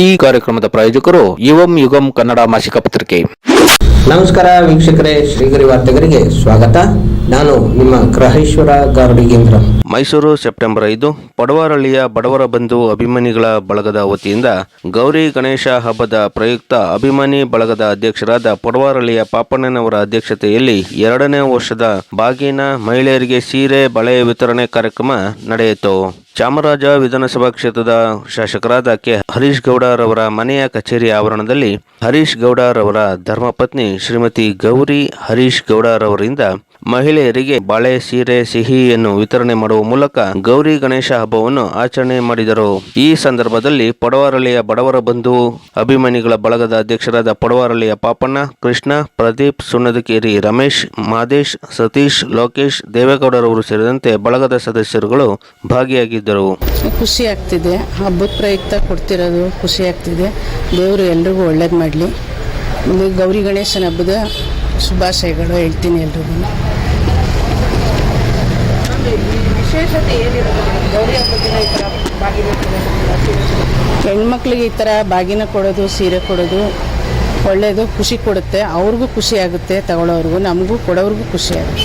ಈ ಕಾರ್ಯಕ್ರಮದ ಪ್ರಾಯೋಜಕರು ಯುವಂ ಯುಗಂ ಕನ್ನಡ ಮಾಸಿಕ ಪತ್ರಿಕೆ. ನಮಸ್ಕಾರ ವೀಕ್ಷಕರೇ ಶ್ರೀಗರಿ ವಾರ್ತೆಗರಿಗೆ ಸ್ವಾಗತ. ನಾನು ನಿಮ್ಮ ಗ್ರಹೇಶ್ವರ ಗಾರ್ಡಿಗೇಂದ್ರ. ಮೈಸೂರು ಸೆಪ್ಟೆಂಬರ್ ಐದು ಪಡವಾರಳ್ಳಿಯ ಬಡವರ ಬಂಧು ಅಭಿಮಾನಿಗಳ ಬಳಗದ ವತಿಯಿಂದ ಗೌರಿ ಗಣೇಶ ಹಬ್ಬದ ಪ್ರಯುಕ್ತ ಅಭಿಮಾನಿ ಬಳಗದ ಅಧ್ಯಕ್ಷರಾದ ಪಡವಾರಳ್ಳಿಯ ಪಾಪಣ್ಣನವರ ಅಧ್ಯಕ್ಷತೆಯಲ್ಲಿ ಎರಡನೇ ವರ್ಷದ ಬಾಗಿನ ಮಹಿಳೆಯರಿಗೆ ಸೀರೆ ಬಳೆ ವಿತರಣೆ ಕಾರ್ಯಕ್ರಮ ನಡೆಯಿತು. ಚಾಮರಾಜ ವಿಧಾನಸಭಾ ಕ್ಷೇತ್ರದ ಶಾಸಕರಾದ ಕೆ. ಹರೀಶ್ ಗೌಡರವರ ಮನೆಯ ಕಚೇರಿ ಆವರಣದಲ್ಲಿ ಹರೀಶ್ ಗೌಡರವರ ಧರ್ಮಪತ್ನಿ ಶ್ರೀಮತಿ ಗೌರಿ ಹರೀಶ್ ಗೌಡರವರಿಂದ ಮಹಿಳೆಯರಿಗೆ ಬಾಳೆ, ಸೀರೆ, ಸಿಹಿಯನ್ನು ವಿತರಣೆ ಮಾಡುವ ಮೂಲಕ ಗೌರಿ ಗಣೇಶ ಹಬ್ಬವನ್ನು ಆಚರಣೆ ಮಾಡಿದರು. ಈ ಸಂದರ್ಭದಲ್ಲಿ ಪಡವಾರಳ್ಳಿಯ ಬಡವರ ಬಂಧು, ಅಭಿಮಾನಿಗಳ ಬಳಗದ ಅಧ್ಯಕ್ಷರಾದ ಪಡವಾರಳ್ಳಿಯ ಪಾಪಣ್ಣ, ಕೃಷ್ಣ, ಪ್ರದೀಪ್, ಸುಣ್ಣದಕೇರಿ, ರಮೇಶ್, ಮಾದೇಶ್, ಸತೀಶ್, ಲೋಕೇಶ್, ದೇವೇಗೌಡರವರು ಸೇರಿದಂತೆ ಬಳಗದ ಸದಸ್ಯರುಗಳು ಭಾಗಿಯಾಗಿದ್ದರು. ಖುಷಿ ಆಗ್ತಿದೆ. ಹಬ್ಬದ ಪ್ರಯುಕ್ತ ಕೊಡ್ತಿರೋದು ಖುಷಿ ಆಗ್ತಿದೆ. ದೇವರು ಎಲ್ರಿಗೂ ಒಳ್ಳೇದು ಮಾಡಲಿ. ಗೌರಿ ಗಣೇಶನ ಹಬ್ಬದ ಶುಭಾಶಯಗಳು ಹೇಳ್ತೀನಿ ಎಲ್ರಿಗೂ. ಹೆಣ್ಮಕ್ಳಿಗೆ ಈ ಥರ ಬಾಗಿನ ಕೊಡೋದು ಸೀರೆ ಕೊಡೋದು ಒಳ್ಳೆಯದು ಖುಷಿ ಕೊಡುತ್ತೆ. ಅವ್ರಿಗೂ ಖುಷಿ ಆಗುತ್ತೆ ತಗೊಳ್ಳೋರ್ಗು ನಮಗೂ ಕೊಡೋರ್ಗೂ ಖುಷಿ ಆಗುತ್ತೆ.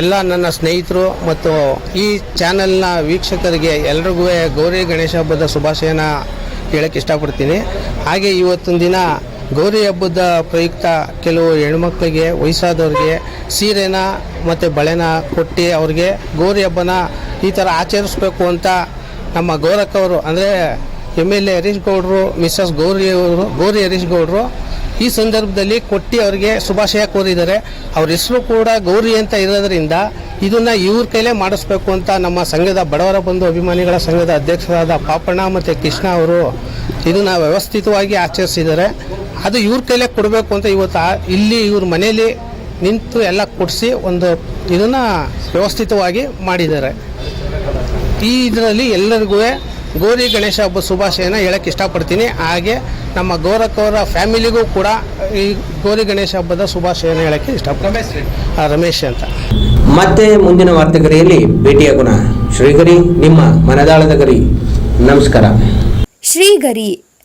ಎಲ್ಲ ನನ್ನ ಸ್ನೇಹಿತರು ಮತ್ತು ಈ ಚಾನೆಲ್ನ ವೀಕ್ಷಕರಿಗೆ ಎಲ್ರಿಗೂ ಗೌರಿ ಗಣೇಶ ಹಬ್ಬದ ಶುಭಾಶಯನ ಹೇಳಕ್ಕೆ ಇಷ್ಟಪಡ್ತೀನಿ. ಹಾಗೆ ಇವತ್ತಿನ ದಿನ ಗೌರಿ ಹಬ್ಬದ ಪ್ರಯುಕ್ತ ಕೆಲವು ಹೆಣ್ಮಕ್ಳಿಗೆ, ವಯಸ್ಸಾದವ್ರಿಗೆ ಸೀರೆನ ಮತ್ತು ಬಳೆನ ಕೊಟ್ಟು ಅವ್ರಿಗೆ ಗೌರಿ ಹಬ್ಬನ ಈ ಥರ ಆಚರಿಸ್ಬೇಕು ಅಂತ ನಮ್ಮ ಗೌರಕ್ಕವರು ಅಂದರೆ ಎಂ ಎಲ್ ಎ ಹರೀಶ್ ಗೌಡರು ಮಿಸ್ಸಸ್ ಗೌರಿ ಅವರು, ಗೌರಿ ಹರೀಶ್ ಗೌಡರು ಈ ಸಂದರ್ಭದಲ್ಲಿ ಕೊಟ್ಟು ಅವರಿಗೆ ಶುಭಾಶಯ ಕೋರಿದ್ದಾರೆ. ಅವ್ರ ಹೆಸರು ಕೂಡ ಗೌರಿ ಅಂತ ಇರೋದ್ರಿಂದ ಇದನ್ನ ಇವ್ರ ಕೈಲೇ ಮಾಡಿಸ್ಬೇಕು ಅಂತ ನಮ್ಮ ಸಂಘದ ಬಡವರ ಬಂಧು ಅಭಿಮಾನಿಗಳ ಸಂಘದ ಅಧ್ಯಕ್ಷರಾದ ಪಾಪಣ್ಣ ಮತ್ತು ಕೃಷ್ಣ ಅವರು ಇದನ್ನ ವ್ಯವಸ್ಥಿತವಾಗಿ ಆಚರಿಸಿದ್ದಾರೆ. ಅದು ಇವ್ರ ಕೈಲೇ ಕೊಡಬೇಕು ಅಂತ ಇವತ್ತು ಇಲ್ಲಿ ಇವ್ರ ಮನೆಯಲ್ಲಿ ನಿಂತು ಎಲ್ಲ ಕೊಡಿಸಿ ಒಂದು ಇದನ್ನು ವ್ಯವಸ್ಥಿತವಾಗಿ ಮಾಡಿದ್ದಾರೆ. ಈ ಇದರಲ್ಲಿ ಎಲ್ಲರಿಗೂ ಗೌರಿ ಗಣೇಶ ಹಬ್ಬ ಶುಭಾಶಯನ ಹೇಳಕ್ಕೆ ಇಷ್ಟಪಡ್ತೀನಿ. ಹಾಗೆ ನಮ್ಮ ಗೌರಕ್ಕವರ ಫ್ಯಾಮಿಲಿಗೂ ಕೂಡ ಈ ಗೌರಿ ಗಣೇಶ ಹಬ್ಬದ ಶುಭಾಶಯನ ಹೇಳಕ್ಕೆ ಇಷ್ಟಪಡ್ತೀನಿ. ಆ, ರಮೇಶ್ ಅಂತ. ಮತ್ತೆ ಮುಂದಿನ ವಾರ್ತೆಗರಿಯಲ್ಲಿ ಭೇಟಿಯಾಗೋಣ ಶ್ರೀಗರಿ ನಿಮ್ಮ ಮನದಾಳದ ಗರಿ. ನಮಸ್ಕಾರ. ಶ್ರೀಗರಿ